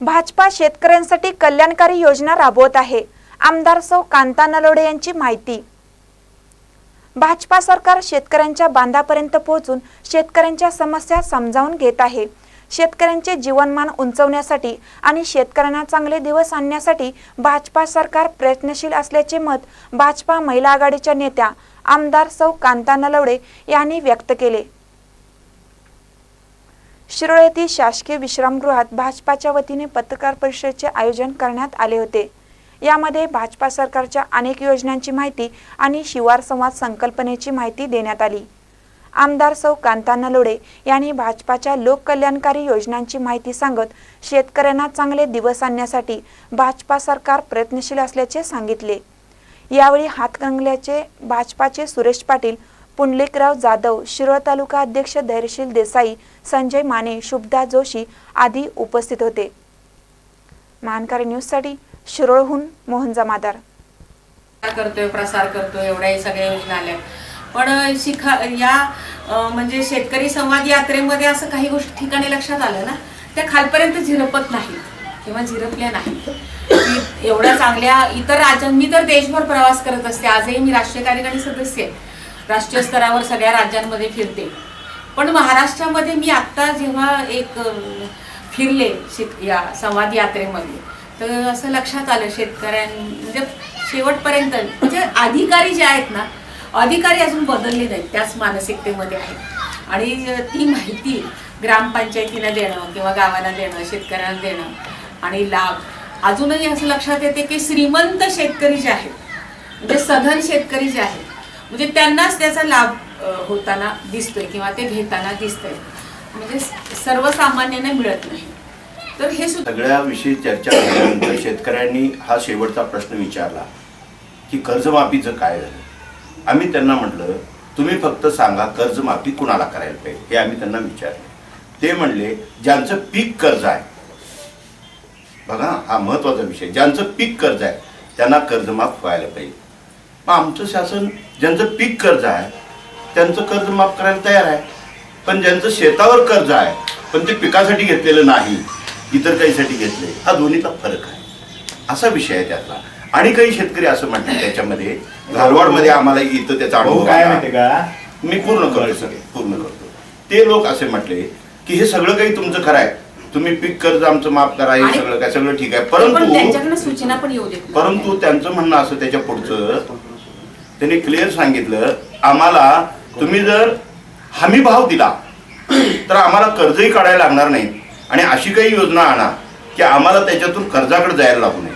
भाजपा शेतकऱ्यांसाठी कल्याणकारी योजना राबवत आहे. आमदार सौ कांता नलोडे यांची माहिती. भाजपा सरकार शेतकऱ्यांच्या बांधापर्यंत पोहोचून शेतकऱ्यांच्या समस्या समजावून घेत आहे. शेतकऱ्यांचे जीवनमान उंचवण्यासाठी आणि शेतकऱ्यांना चांगले दिवस आणण्यासाठी भाजपा सरकार प्रयत्नशील असल्याचे मत भाजपा महिला आघाडीच्या नेत्या आमदार सौ कांता नलवडे यांनी व्यक्त केले. शिरोळ येथील शासकीय विश्रामगृहात भाजपाच्या वतीने पत्रकार परिषदेचे आयोजन करण्यात आले होते. यामध्ये भाजपा सरकारच्या अनेक योजनांची माहिती आणि शिवार संवाद संकल्पनेची माहिती देण्यात आली. आमदार सौ कांता नलोडे यांनी भाजपाच्या लोककल्याणकारी योजनांची माहिती सांगत शेतकऱ्यांना चांगले दिवस आणण्यासाठी भाजपा सरकार प्रयत्नशील असल्याचे सांगितले. यावेळी हातकंगल्याचे भाजपाचे सुरेश पाटील पुंडलिकराव जाधव शिरोळ तालुका अध्यक्ष धैर्यशील देसाई संजय माने शुभदा जोशी आदी उपस्थित होते. महानकारी न्यूजसाठी शिरोळहून मोहन जमादार. करतोय प्रसार करतोय एवढ्याही सगळ्या योजना आल्या पण शिखा या म्हणजे शेतकरी संवाद यात्रेमध्ये असं काही गोष्टी ठिकाणी लक्षात आलं ना त्या खालपर्यंत झिरपत नाहीत किंवा झिरपल्या नाहीत. एवढ्या चांगल्या इतर राज्यां मी तर देशभर प्रवास करत असते. आजही मी राष्ट्रीय कार्यकारिणी सदस्य आहे. राष्ट्रीय स्तरावर सगळ्या राज्यांमध्ये फिरते. पण महाराष्ट्रामध्ये मी आत्ता जेव्हा एक फिरले शेत या संवाद यात्रेमध्ये तर असं लक्षात आलं शेतकऱ्यां म्हणजे शेवटपर्यंत म्हणजे अधिकारी जे आहेत ना अधिकारी अजून बदलले नाहीत त्याच मानसिकतेमध्ये आहेत. आणि ती माहिती ग्रामपंचायतीला देणं किंवा गावाला देणं शेतकऱ्यांना देणं आणि लाभ अजूनही असं लक्षात येते की श्रीमंत शेतकरी जे आहेत म्हणजे सधन शेतकरी जे आहेत म्हणजे त्यांनाच त्याचा लाभ होताना दिसतोय किंवा ते घेताना दिसतंय. म्हणजे सर्वसामान्यांना मिळत नाही. तर हे सगळ्या सगळ्याविषयी चर्चा केल्यानंतर शेतकऱ्यांनी हा शेवटचा प्रश्न विचारला की कर्जमाफीचं काय झालं? आम्ही त्यांना म्हटलं तुम्ही फक्त सांगा कर्जमाफी कुणाला करायला पाहिजे? हे आम्ही त्यांना विचारले. ते म्हणले ज्यांचं पीक कर्ज आहे बघा हा महत्त्वाचा विषय. ज्यांचं पीक कर्ज आहे त्यांना कर्जमाफ व्हायला पाहिजे. मग आमचं शासन ज्यांचं पीक कर्ज आहे त्यांचं कर्ज माफ करायला तयार आहे. पण ज्यांचं शेतावर कर्ज आहे पण ते पिकासाठी घेतलेलं नाही इतर काहीसाठी घेतले हा दोन्हीचा फरक आहे. असा विषय आहे त्यातला. आणि काही शेतकरी असं म्हणतात त्याच्यामध्ये घालवाडमध्ये आम्हाला इथं त्याचा अनुभव काय. माहिती का? मी पूर्ण करतो सगळे. पूर्ण करतो ते लोक असे म्हटले की हे सगळं काही तुमचं खरं आहे. तुम्ही पीक कर्ज आमचं माफ करा हे सगळं काय सगळं ठीक आहे. परंतु त्यांच्याकडनं सूचना पण येऊ देत नाही. परंतु त्यांचं म्हणणं असं त्याच्या पुढचं त्यांनी क्लिअर सांगितलं आम्हाला तुम्ही जर हमी भाव दिला तर आम्हाला कर्जही काढायला लागणार नाही. आणि अशी काही योजना आणा की आम्हाला त्याच्यातून कर्जाकडे जायला लागू नये.